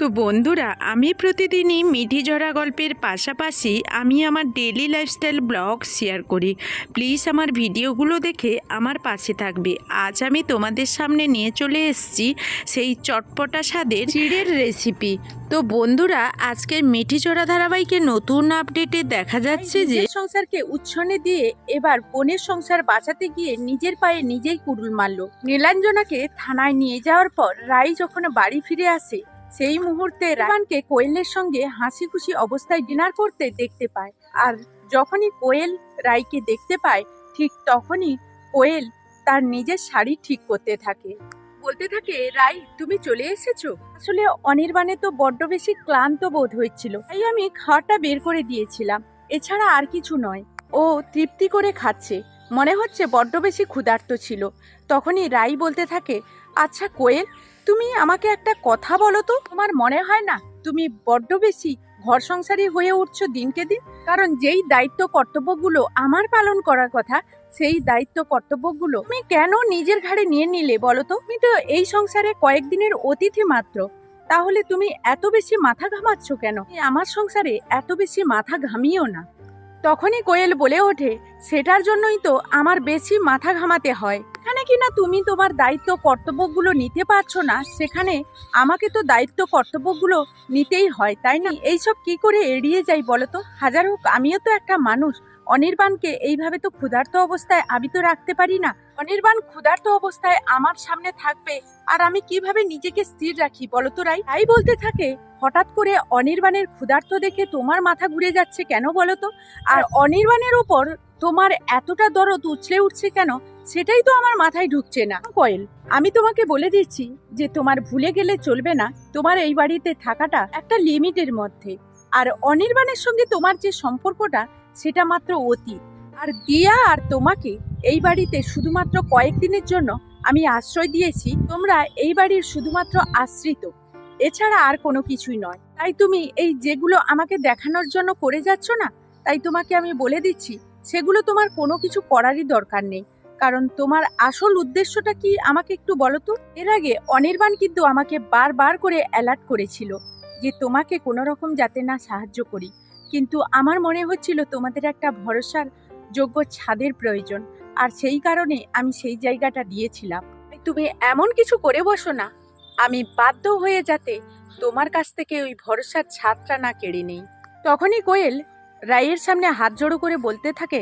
তো বন্ধুরা, আমি প্রতিদিনই মিঠি ঝরা গল্পের পাশাপাশি আমি আমার ডেলি লাইফস্টাইল ব্লগ শেয়ার করি। প্লিজ আমার ভিডিওগুলো দেখে আমার পাশে থাকবে। আজ আমি তোমাদের সামনে নিয়ে চলে এসেছি সেই চটপটা স্বাদের চিড়ের রেসিপি তো বন্ধুরা, আজকের মিঠি ঝরা ধারাবাহিকে নতুন আপডেটে দেখা যাচ্ছে যে সংসারকে উচ্ছনে দিয়ে এবার বোনের সংসার বাঁচাতে গিয়ে নিজের পায়ে নিজেই কুড়ুল মারল। নীলাঞ্জনাকে থানায় নিয়ে যাওয়ার পর রাই যখন বাড়ি ফিরে আসে সেই মুহূর্তে রায়কে কোয়েলের সঙ্গে হাসি খুশি অবস্থায় ডিনার করতে দেখতে পায়। আর যখনই কোয়েল রাইকে দেখতে পায়, ঠিক তখনই কোয়েল তার নিজের শাড়ি ঠিক করতে থাকে। বলতে থাকে রাই তুমি চলে এসেছ? আসলে অনির্বাণে তো বড্ড বেশি ক্লান্ত বোধ হচ্ছিল তাই আমি খাওয়াটা বের করে দিয়েছিলাম। এছাড়া আর কিছু নয়। ও তৃপ্তি করে খাচ্ছে। মনে হচ্ছে বড্ড বেশি ক্ষুধার্ত ছিল। তখনই রাই বলতে থাকে আচ্ছা কোয়েল তুমি আমাকে একটা কথা বলো তো। তোমার মনে হয় না তুমি বড্ড বেশি ঘর সংসারী হয়ে উঠছো দিনকে দিন? কারণ যেই দায়িত্ব কর্তব্যগুলো আমার পালন করার কথা, সেই দায়িত্ব কর্তব্যগুলো তুমি কেন নিজের ঘাড়ে নিয়ে নিলে বলো তো? তুমি তো এই সংসারে কয়েকদিনের অতিথি মাত্র। তাহলে তুমি এত বেশি মাথা ঘামাচ্ছ কেন? আমার সংসারে এত বেশি মাথা ঘামিও না। তখনই কোয়েল বলে ওঠে, সেটার জন্যই তো আমার বেশি মাথা ঘামাতে হয়। এখানে কি না তুমি তোমার দায়িত্ব কর্তব্যগুলো নিতে পারছ না? সেখানে আমাকে তো দায়িত্ব কর্তব্যগুলো নিতেই হয়, তাই না? এইসব কি করে এড়িয়ে যাই বলো তো? হাজার হোক, আমিও তো একটা মানুষ। অনির্বাণকে এইভাবে তো ক্ষুধার্ত অবস্থায় আমি তো রাখতে পারি না। অনির্বাণ ক্ষুধার্ত অবস্থায় আমার সামনে থাকবে আর আমি কীভাবে নিজেকে স্থির রাখি বলো তো রাই? তাই বলতে থাকে, হঠাৎ করে অনির্বাণের ক্ষুধার্ত দেখে তোমার মাথা ঘুরে যাচ্ছে কেন বলো তো আর অনির্বাণের ওপর তোমার এতটা দরদ উছলে উঠছে কেন, সেটাই তো আমার মাথায় ঢুকছে না। কয়েল, আমি তোমাকে বলে দিচ্ছি যে তোমার ভুলে গেলে চলবে না, তোমার এই বাড়িতে থাকাটা একটা লিমিটের মধ্যে। আর অনির্বাণের সঙ্গে তোমার যে সম্পর্কটা সেটা মাত্র অতীত। আর দিয়া আর তোমাকে এই বাড়িতে শুধুমাত্র কয়েকদিনের জন্য আমি আশ্রয় দিয়েছি, তোমরা এই বাড়ির শুধুমাত্র আশ্রিত। এছাড়া আর কোনো কিছুই নয়। তাই তুমি এই যেগুলো আমাকে দেখানোর জন্য করে যাচ্ছ না, তাই তোমাকে আমি বলে দিচ্ছি, সেগুলো তোমার কোনো কিছু করারই দরকার নেই। কারণ তোমার আসল উদ্দেশ্যটা কি আমাকে একটু বলো তো? এর আগে অনির্বাণ কিন্তু আমাকে বারবার করে অ্যালার্ট করেছিল যে তোমাকে কোনো রকম যাতে না সাহায্য করি। কিন্তু আমার মনে হচ্ছিল তোমাদের একটা ভরসার যোগ্য ছাদের প্রয়োজন, আর সেই কারণে আমি সেই জায়গাটা দিয়েছিলাম। তুমি এমন কিছু করে বসো না। আমি বাধ্য হয়ে যাতে তোমার কাছ থেকে ওই ভরসার ছাদটা না কেড়ে নেই। তখনই কোয়েল রাইয়ের সামনে হাত জড়ো করে বলতে থাকে,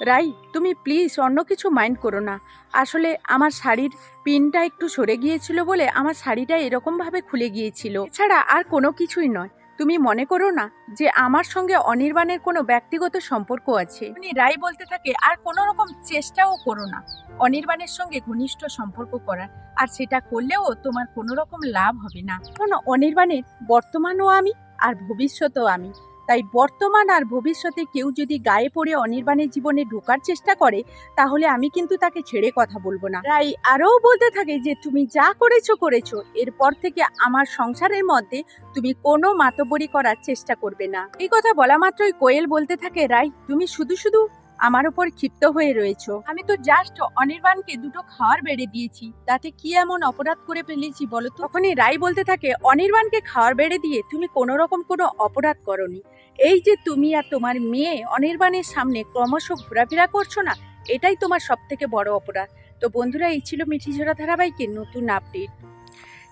রাই, তুমি প্লিজ অন্য কিছু মাইন্ড করো না। আসলে আমার শাড়ির পিনটা একটু সরে গিয়েছিল বলে আমার শাড়িটা এরকমভাবে খুলে গিয়েছিল। এছাড়া আর কোনো কিছুই নয়। তুমি মনে করো না যে আমার সঙ্গে অনির্বাণের কোনো ব্যক্তিগত সম্পর্ক আছে? উনি রায় বলতে থাকে আর কোনো রকম চেষ্টাও করো না। অনির্বাণের সঙ্গে ঘনিষ্ঠ সম্পর্ক করার আর সেটা করলেও তোমার কোনো রকম লাভ হবে না। কারণ অনির্বাণের বর্তমানও আমি আর ভবিষ্যতেও আমি। তাই বর্তমান আর ভবিষ্যতে কেউ যদি গায়ে পড়ে অনির্বাণের জীবনে ঢোকার চেষ্টা করে, তাহলে আমি কিন্তু তাকে ছেড়ে কথা বলব না। তাই আরও বলতে থাকে যে, তুমি যা করেছ করেছ। এরপর থেকে আমার সংসারের মধ্যে তুমি কোনো মাতবরি করার চেষ্টা করবে না। এই কথা বলা মাত্রই কোয়েল বলতে থাকে, রাই, তুমি শুধু শুধু আমার উপর ক্ষিপ্ত হয়ে রয়েছো। আমি তো জাস্ট অনির্বাণকে দুটো খাওয়ার বেড়ে দিয়েছি। তাতে কি এমন অপরাধ করে ফেলেছি বলো তখনই রাই বলতে থাকে, অনির্বাণকে খাওয়ার বেড়ে দিয়ে তুমি কোনো রকম কোনো অপরাধ করনি। এই যে তুমি আর তোমার মেয়ে অনির্বাণের সামনে ক্রমশ ঘোরাফেরা করছ না, এটাই তোমার সব থেকে বড় অপরাধ। তো বন্ধুরা, এই ছিল মিঠিঝরা ধারাবাহিকের নতুন আপডেট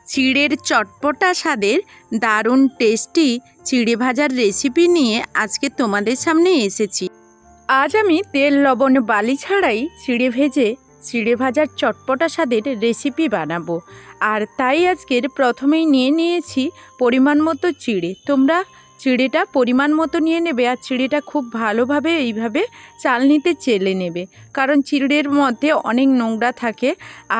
চিড়ের চটপটা স্বাদের দারুণ টেস্টি চিড়ে ভাজার রেসিপি নিয়ে আজকে তোমাদের সামনে এসেছি। আজ আমি তেল, লবণ, বালি ছাড়াই চিড়ে ভেজে চিড়ে ভাজার চটপটা স্বাদের রেসিপি বানাবো। আর তাই আজকের প্রথমেই নিয়ে নিয়েছি পরিমাণ মতো চিড়ে। তোমরা চিড়েটা পরিমাণ মতো নিয়ে নেবে আর চিড়েটা খুব ভালোভাবে এইভাবে চালনিতে চেলে নেবে। কারণ চিড়ের মধ্যে অনেক নোংরা থাকে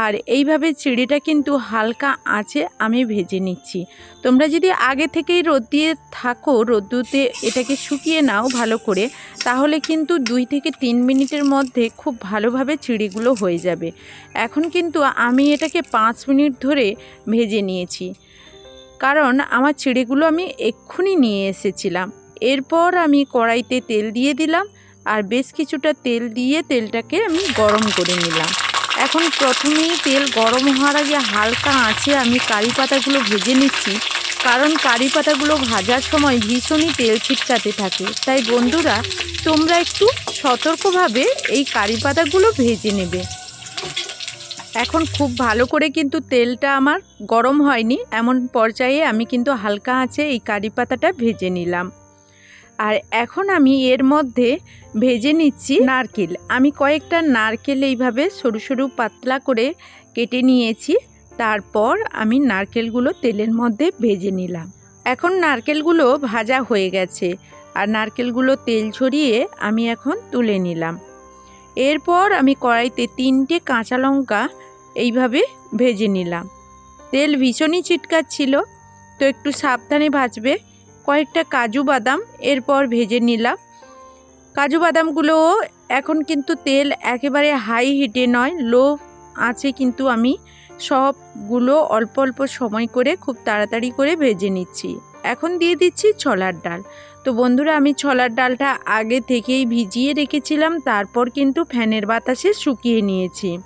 আর এইভাবে চিড়েটা কিন্তু হালকা আঁচে আমি ভেজে নিচ্ছি। তোমরা যদি আগে থেকেই রোদ দিয়ে থাকো, রোদ্দুতে এটাকে শুকিয়ে নাও ভালো করে, তাহলে কিন্তু দুই থেকে তিন মিনিটের মধ্যে খুব ভালোভাবে চিড়িগুলো হয়ে যাবে। এখন কিন্তু আমি এটাকে পাঁচ মিনিট ধরে ভেজে নিয়েছি। কারণ আমার চিড়েগুলো আমি এক্ষুনি নিয়ে এসেছিলাম। এরপর আমি কড়াইতে তেল দিয়ে দিলাম আর বেশ কিছুটা তেল দিয়ে তেলটাকে আমি গরম করে নিলাম। এখন প্রথমেই তেল গরম হওয়ার আগে হালকা আঁচে আমি কারি পাতাগুলো ভেজে নিচ্ছি, কারণ কারি পাতাগুলো ভাজার সময় ভীষণই তেল ছিটকাতে থাকে। তাই বন্ধুরা, তোমরা একটু সতর্কভাবে এই কারি পাতাগুলো ভেজে নেবে। এখন খুব ভালো করে কিন্তু তেলটা আমার গরম হয়নি। এমন পর্যায়ে আমি কিন্তু হালকা আঁচে এই কারি পাতাটা ভেজে নিলাম। আর এখন আমি এর মধ্যে ভেজে নিচ্ছি নারকেল। আমি কয়েকটা নারকেল এইভাবে সরু সরু পাতলা করে কেটে নিয়েছি। তারপর আমি নারকেলগুলো তেলের মধ্যে ভেজে নিলাম। এখন নারকেলগুলো ভাজা হয়ে গেছে। আর নারকেলগুলো তেল ছড়িয়ে আমি এখন তুলে নিলাম। এরপর আমি কড়াইতে তিনটে কাঁচা লঙ্কা এইভাবে ভেজে নিলাম। তেল ভীষণই চিটকাচ্ছিল তো একটু সাবধানে ভাজবে। কয়েকটা কাজু বাদাম এরপর ভেজে নিলাম। কাজু বাদামগুলোও এখন কিন্তু তেল একেবারে হাই হিটে নয় লো আছে কিন্তু আমি সবগুলো অল্প অল্প সময় করে খুব তাড়াতাড়ি করে ভেজে নিচ্ছি। এখন দিয়ে দিচ্ছি ছোলার ডাল। তো বন্ধুরা, আমি ছোলার ডালটা আগে থেকেই ভিজিয়ে রেখেছিলাম, তারপর কিন্তু ফ্যানের বাতাসে শুকিয়ে নিয়েছি।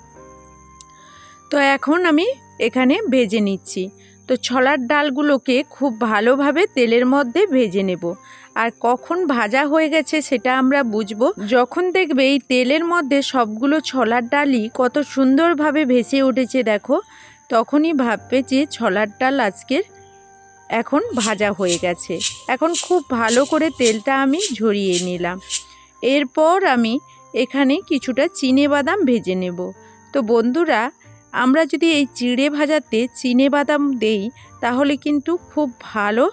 তো এখন আমি এখানে ভেজে নিচ্ছি। তো ছলার ডালগুলোকে খুব ভালোভাবে তেলের মধ্যে ভেজে নেব। আর কখন ভাজা হয়ে গেছে সেটা আমরা বুঝব। যখন দেখবে এই তেলের মধ্যে সবগুলো ছলার ডালই কত সুন্দরভাবে ভেসে উঠেছে দেখো, তখনই ভাববে যে ছলার ডাল আজকের এখন ভাজা হয়ে গেছে। এখন খুব ভালো করে তেলটা আমি ঝরিয়ে নিলাম। এরপর আমি এখানে কিছুটা চিনে বাদাম ভেজে নেব। তো বন্ধুরা, আমরা যদি এই চিড়ে ভাজাতে চিনে বাদাম দেই, তাহলে কিন্তু খুব ভালো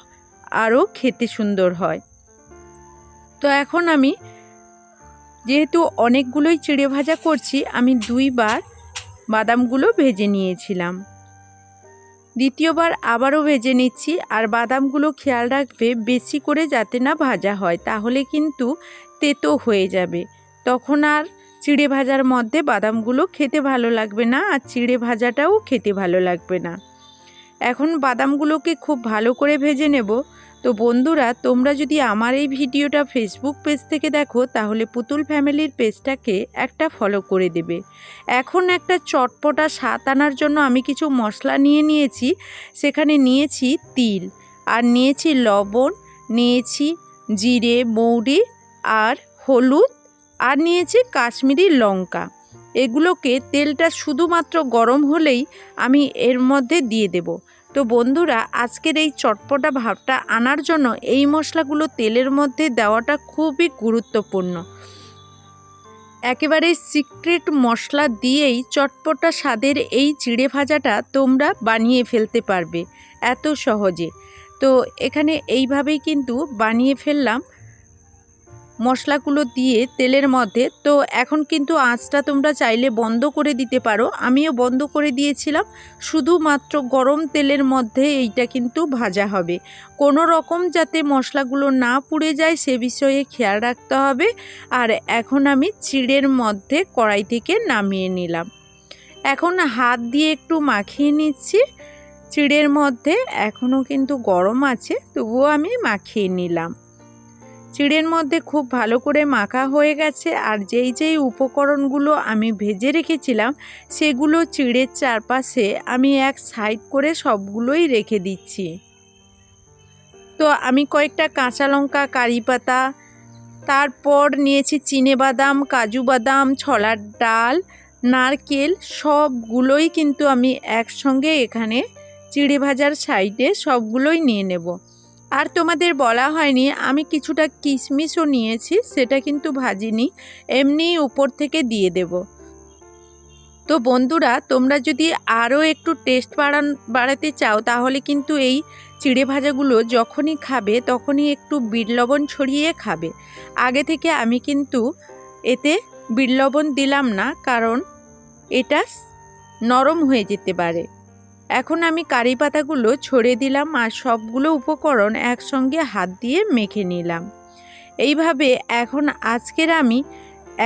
আরও খেতে সুন্দর হয়। তো এখন আমি যেহেতু অনেকগুলোই চিড়ে ভাজা করছি, আমি দুইবার বাদামগুলো ভেজে নিয়েছিলাম। দ্বিতীয়বার আবারও ভেজে নিচ্ছি আর বাদামগুলো খেয়াল রাখবে বেশি করে যাতে না ভাজা হয়, তাহলে কিন্তু তেতো হয়ে যাবে। তখন আর চিড়ে ভাজার মধ্যে বাদামগুলো খেতে ভালো লাগবে না আর চিড়ে ভাজাটাও খেতে ভালো লাগবে না। এখন বাদামগুলোকে খুব ভালো করে ভেজে নেব। তো বন্ধুরা, তোমরা যদি আমার এই ভিডিওটা ফেসবুক পেজ থেকে দেখো, তাহলে পুতুল ফ্যামিলির পেজটাকে একটা ফলো করে দেবে। এখন একটা চটপটা স্বাদ আনার জন্য আমি কিছু মশলা নিয়ে নিয়েছি। সেখানে নিয়েছি তিল, আর নিয়েছি লবণ, নিয়েছি জিরে, মৌরি, আর হলুদ, আর নিয়েছি কাশ্মীরি লঙ্কা। এগুলোকে তেলটা শুধুমাত্র গরম হলেই আমি এর মধ্যে দিয়ে দেব। তো বন্ধুরা, আজকের এই চটপটা ভাবটা আনার জন্য এই মশলাগুলো তেলের মধ্যে দেওয়াটা খুবই গুরুত্বপূর্ণ। একেবারে সিক্রেট মশলা দিয়েই চটপটা স্বাদের এই চিড়ে ভাজাটা তোমরা বানিয়ে ফেলতে পারবে, এত সহজে। তো এখানে এইভাবেই কিন্তু বানিয়ে ফেললাম। মশলাগুলো দিয়ে তেলের মধ্যে। তো এখন কিন্তু আঁচটা তোমরা চাইলে বন্ধ করে দিতে পারো। আমিও বন্ধ করে দিয়েছিলাম। শুধুমাত্র গরম তেলের মধ্যে এইটা কিন্তু ভাজা হবে। কোনো রকম যাতে মশলাগুলো না পুড়ে যায় সে বিষয়ে খেয়াল রাখতে হবে। আর এখন আমি চিড়ের মধ্যে কড়াই থেকে নামিয়ে নিলাম। এখন হাত দিয়ে একটু মাখিয়ে নিচ্ছি। চিড়ের মধ্যে এখনও কিন্তু গরম আছে, তবুও আমি মাখিয়ে নিলাম। চিড়ের মধ্যে খুব ভালো করে মাখা হয়ে গেছে আর যেই যেই উপকরণগুলো আমি ভেজে রেখেছিলাম, সেগুলো চিড়ের চারপাশে আমি এক সাইড করে সবগুলোই রেখে দিচ্ছি। তো আমি কয়েকটা কাঁচা লঙ্কা, কারি পাতা, তারপর নিয়েছি চিনে বাদাম, কাজু বাদাম, ছলার ডাল, নারকেল, সবগুলোই কিন্তু আমি একসঙ্গে এখানে চিড়ে ভাজার সাইডে সবগুলোই নিয়ে নেব। আর তোমাদের বলা হয়নি, আমি কিছুটা কিশমিশও নিয়েছি, সেটা কিন্তু ভাজিনি এমনি উপর থেকে দিয়ে দেব। তো বন্ধুরা, তোমরা যদি আরও একটু টেস্ট বাড়ান, বাড়াতে চাও, তাহলে কিন্তু এই চিড়ে ভাজাগুলো যখনই খাবে, তখনই একটু বিট লবণ ছড়িয়ে খাবে। আগে থেকে আমি কিন্তু এতে বিট লবণ দিলাম না, কারণ এটা নরম হয়ে যেতে পারে। এখন আমি কারি পাতাগুলো ছড়িয়ে দিলাম আর সবগুলো উপকরণ একসঙ্গে হাত দিয়ে মেখে নিলাম। এইভাবে এখন আজকের আমি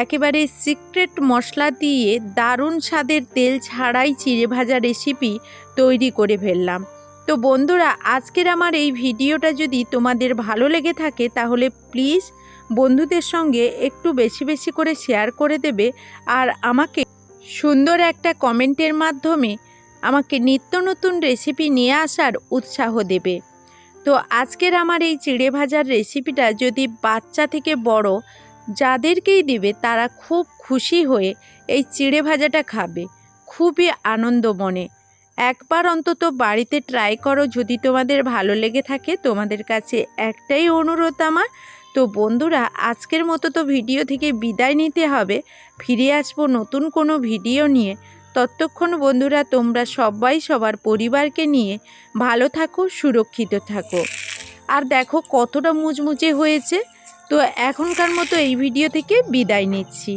একেবারে সিক্রেট মশলা দিয়ে দারুণ স্বাদের তেল ছাড়াই চিড়ে ভাজা রেসিপি তৈরি করে ফেললাম। তো বন্ধুরা, আজকের আমার এই ভিডিওটা যদি তোমাদের ভালো লেগে থাকে, তাহলে প্লিজ বন্ধুদের সঙ্গে একটু বেশি বেশি করে শেয়ার করে দেবে আর আমাকে সুন্দর একটা কমেন্টের মাধ্যমে আমাকে নিত্য নতুন রেসিপি নিয়ে আসার উৎসাহ দেবে। তো আজকের আমার এই চিড়ে ভাজার রেসিপিটা যদি বাচ্চা থেকে বড় যাদেরকেই দিবে, তারা খুব খুশি হয়ে এই চিড়ে ভাজাটা খাবে। খুবই আনন্দ মনে। একবার অন্তত বাড়িতে ট্রাই করো যদি তোমাদের ভালো লেগে থাকে, তোমাদের কাছে একটাই অনুরোধ আমার। তো বন্ধুরা, আজকের মতো তো ভিডিও থেকে বিদায় নিতে হবে। ফিরে আসব নতুন কোনো ভিডিও নিয়ে। ততক্ষণ বন্ধুরা তোমরা সবাই সবার পরিবারকে নিয়ে ভালো থাকো, সুরক্ষিত থাকো। আর দেখো কতটা মুচমুচে হয়েছে। তো এখনকার মতো এই ভিডিও থেকে বিদায় নিচ্ছি।